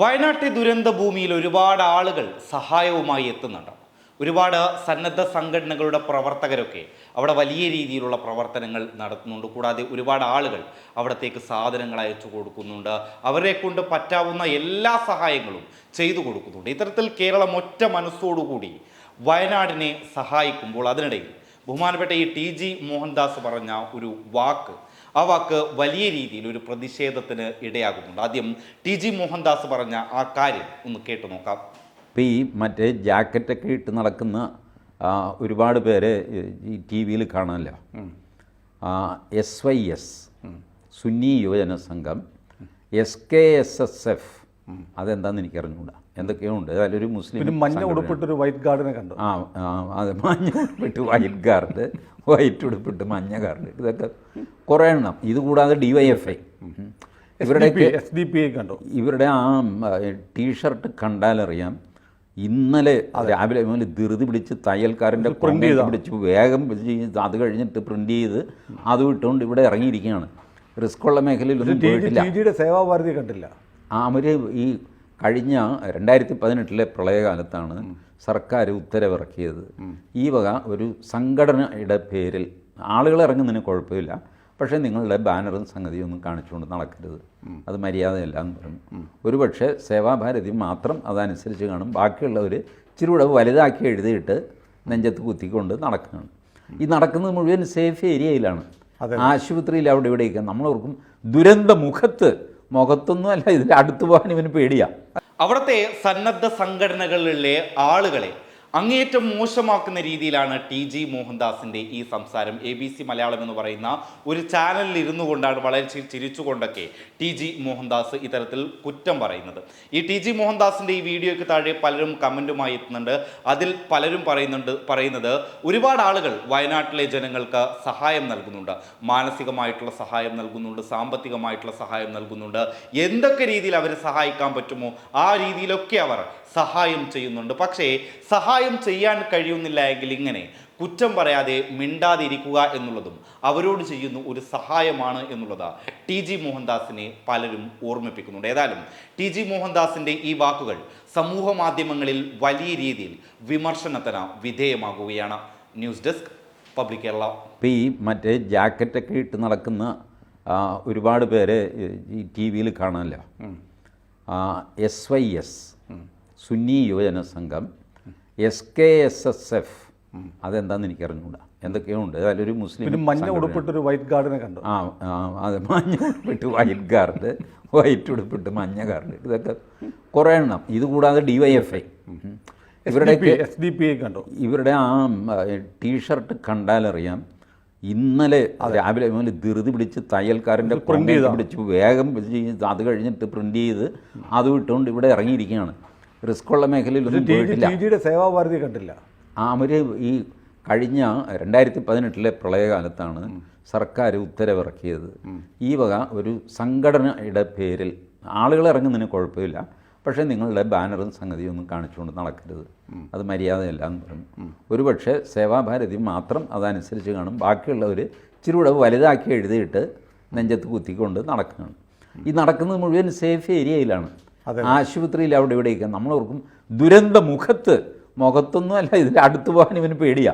വയനാട്ടിലെ ദുരന്ത ഭൂമിയിൽ ഒരുപാട് ആളുകൾ സഹായവുമായി എത്തുന്നുണ്ട്. ഒരുപാട് സന്നദ്ധ സംഘടനകളുടെ പ്രവർത്തകരൊക്കെ അവിടെ വലിയ രീതിയിലുള്ള പ്രവർത്തനങ്ങൾ നടത്തുന്നുണ്ട്. കൂടാതെ ഒരുപാട് ആളുകൾ അവിടത്തേക്ക് സാധനങ്ങൾ അയച്ചു കൊടുക്കുന്നുണ്ട്. അവരെ കൊണ്ട് പറ്റാവുന്ന എല്ലാ സഹായങ്ങളും ചെയ്തു കൊടുക്കുന്നുണ്ട്. ഇത്തരത്തിൽ കേരളം ഒറ്റ മനസ്സോടുകൂടി വയനാടിനെ സഹായിക്കുമ്പോൾ അതിനിടയിൽ ബഹുമാനപ്പെട്ട ഈ ടി ജി മോഹൻദാസ് പറഞ്ഞ ഒരു വാക്ക് ആ വാക്ക് വലിയ രീതിയിൽ ഒരു പ്രതിഷേധത്തിന് ഇടയാകുന്നുണ്ട്. ആദ്യം ടി ജി മോഹൻദാസ് പറഞ്ഞ ആ കാര്യം ഒന്ന് കേട്ടു നോക്കാം. ഇപ്പോൾ ഈ മറ്റേ ജാക്കറ്റൊക്കെ ഇട്ട് നടക്കുന്ന ഒരുപാട് പേര് ഈ ടി വിയിൽ കാണാമല്ലോ S Y S Sunni Yuvajana Sangham S K S S F അതെന്താണെന്ന് എനിക്ക് അറിഞ്ഞുകൂടാ എന്തൊക്കെയോ ഉണ്ട് ഒരു മുസ്ലിം പിന്നെ മഞ്ഞ. ഉടുപ്പിട്ടൊരു വൈറ്റ് ഗാർഡിനെ കണ്ടു. ആ ആ, അതെ മഞ്ഞ ഉടുപ്പിട്ട് വൈറ്റ് ഗാർഡ് വൈറ്റ് ഉടുപ്പിട്ട് മഞ്ഞ ഗാർഡ്. ഇതൊക്കെ കുറേ എണ്ണം. ഇത് കൂടാതെ ഡി വൈ എഫ് ഐ ഇവരുടെ എസ് ഡി പി ഐ കണ്ടു. ഇവരുടെ ആ ടീഷർട്ട് കണ്ടാലറിയാം. ഇന്നലെ രാവിലെ മുതൽ ധൃതി പിടിച്ച് തയ്യൽക്കാരന്റെ പ്രിന്റ് ചെയ്ത്. പിടിച്ച് വേഗം അത് കഴിഞ്ഞിട്ട് പ്രിന്റ് ചെയ്ത് അത് വിട്ടുകൊണ്ട് ഇവിടെ ഇറങ്ങിയിരിക്കുകയാണ്. റിസ്ക്കുള്ള മേഖലയിലൊന്നും പോയിട്ടില്ല. ടി ജിയുടെ സേവാഭാരതി കണ്ടില്ല. അവർ ഈ കഴിഞ്ഞ രണ്ടായിരത്തി പതിനെട്ടിലെ പ്രളയകാലത്താണ് സർക്കാർ ഉത്തരവിറക്കിയത്. ഈ വക ഒരു സംഘടനയുടെ പേരിൽ ആളുകൾ ഇറങ്ങുന്നതിന് കുഴപ്പമില്ല. പക്ഷേ നിങ്ങളുടെ ബാനറും സംഗതിയും ഒന്നും കാണിച്ചുകൊണ്ട് നടക്കരുത്. അത് മര്യാദയല്ല എന്ന് പറഞ്ഞു ഒരുപക്ഷെ സേവാഭാരതി മാത്രം അതനുസരിച്ച് കാണും. ബാക്കിയുള്ളവർ ഇച്ചിരി കൂടെ വലുതാക്കി എഴുതിയിട്ട് നെഞ്ചത്ത് കുത്തിക്കൊണ്ട് നടക്കുകയാണ്. ഈ നടക്കുന്നത് മുഴുവൻ സേഫ് ഏരിയയിലാണ്. ആശുപത്രിയിൽ അവിടെ ഇവിടെയൊക്കെ നമ്മളോർക്കും ദുരന്ത മുഖത്ത് മുഖത്തൊന്നും അല്ല ഇതിൽ അടുത്ത് പോകാൻ ഇവന് പേടിയാ. അവിടുത്തെ സന്നദ്ധ സംഘടനകളിലെ ആളുകളെ അങ്ങേയറ്റം മോശമാക്കുന്ന രീതിയിലാണ് ടി ജി മോഹൻദാസിന്റെ ഈ സംസാരം. എ ബി സി മലയാളം എന്ന് പറയുന്ന ഒരു ചാനലിൽ ഇരുന്നു കൊണ്ടാണ് വളരെ ചിരിച്ചുകൊണ്ടൊക്കെ ടി ജി മോഹൻദാസ് ഇത്തരത്തിൽ കുറ്റം പറയുന്നത്. ഈ ടി ജി മോഹൻദാസിന്റെ ഈ വീഡിയോയ്ക്ക് താഴെ പലരും കമന്റുമായി എത്തുന്നുണ്ട്. അതിൽ പലരും പറയുന്നുണ്ട് പറയുന്നത് ഒരുപാട് ആളുകൾ വയനാട്ടിലെ ജനങ്ങൾക്ക് സഹായം നൽകുന്നുണ്ട്. മാനസികമായിട്ടുള്ള സഹായം നൽകുന്നുണ്ട് സാമ്പത്തികമായിട്ടുള്ള സഹായം നൽകുന്നുണ്ട്. എന്തൊക്കെ രീതിയിൽ അവരെ സഹായിക്കാൻ പറ്റുമോ ആ രീതിയിലൊക്കെ അവർ സഹായം ചെയ്യുന്നുണ്ട്. പക്ഷേ സഹായം ചെയ്യാൻ കഴിയുന്നില്ല എങ്കിൽ ഇങ്ങനെ കുറ്റം പറയാതെ മിണ്ടാതിരിക്കുക എന്നുള്ളതും അവരോട് ചെയ്യുന്ന ഒരു സഹായമാണ് എന്നുള്ളത് ടി ജി മോഹൻദാസിനെ പലരും ഓർമ്മിപ്പിക്കുന്നുണ്ട്. ഏതായാലും ടി ജി മോഹൻദാസിന്റെ ഈ വാക്കുകൾ സമൂഹ മാധ്യമങ്ങളിൽ വലിയ രീതിയിൽ വിമർശനത്തിന് വിധേയമാകുകയാണ്. News desk public Kerala. ഇപ്പോൾ ഈ മറ്റേ ജാക്കറ്റൊക്കെ ഇട്ട് നടക്കുന്ന ഒരുപാട് പേര് ഈ ടി വിയിൽ കാണാമല്ലോ S Y S Sunni Yuvajana Sangham S K S S F അതെന്താണെന്ന് എനിക്ക് അറിഞ്ഞുകൂടാ എന്തൊക്കെയോ ഉണ്ട് ഒരു മുസ്ലിം പിന്നെ മഞ്ഞ. ഉടുപ്പിട്ടൊരു വൈറ്റ് ഗാർഡിനെ കണ്ടു. ആ ആ, അതെ മഞ്ഞ ഉടുപ്പിട്ട് വൈറ്റ് ഗാർഡ് വൈറ്റ് ഉടുപ്പിട്ട് മഞ്ഞ ഗാർഡ് ഇതൊക്കെ കുറേ എണ്ണം. ഇത് കൂടാതെ ഡി വൈ എഫ് ഐ ഇവരുടെ എസ് ഡി പി ഐ കണ്ടു. ഇവരുടെ ആ ടീഷർട്ട് കണ്ടാലറിയാം ഇന്നലെ രാവിലെ മുതൽ ധൃതി പിടിച്ച് തയ്യൽക്കാരന്റെ പ്രിന്റ് ചെയ്ത്. പിടിച്ച് വേഗം അത് കഴിഞ്ഞിട്ട് പ്രിന്റ് ചെയ്ത് അത് ഇട്ടുകൊണ്ട് ഇവിടെ ഇറങ്ങിയിരിക്കുകയാണ്. റിസ്ക് ഉള്ള മേഖലയിലൊന്നും പോയിട്ടില്ല. സേവാഭാരതി കണ്ടില്ല. ആ അവർ ഈ കഴിഞ്ഞ രണ്ടായിരത്തി പതിനെട്ടിലെ പ്രളയകാലത്താണ് സർക്കാർ ഉത്തരവിറക്കിയത്. ഈ വക ഒരു സംഘടനയുടെ പേരിൽ ആളുകൾ ഇറങ്ങുന്നതിന് കുഴപ്പമില്ല. പക്ഷേ നിങ്ങളുടെ ബാനറും സംഗതിയും ഒന്നും കാണിച്ചുകൊണ്ട് നടക്കരുത്. അത് മര്യാദയല്ല എന്ന് പറഞ്ഞു ഒരുപക്ഷെ സേവാഭാരതി മാത്രം അതനുസരിച്ച് കാണും. ബാക്കിയുള്ളവർ ഇച്ചിരി കൂടെ വലുതാക്കി എഴുതിയിട്ട് നെഞ്ചത്ത് കുത്തിക്കൊണ്ട് നടക്കുകയാണ്. ഈ നടക്കുന്നത് മുഴുവൻ സേഫ് ഏരിയയിലാണ്. ആശുപത്രിയിൽ അവിടെ ഇവിടെയൊക്കെ. നമ്മളോർക്കും ദുരന്ത മുഖത്ത് മുഖത്തൊന്നും അല്ല ഇതിൽ അടുത്ത് പോകാൻ ഇവന് പേടിയാ.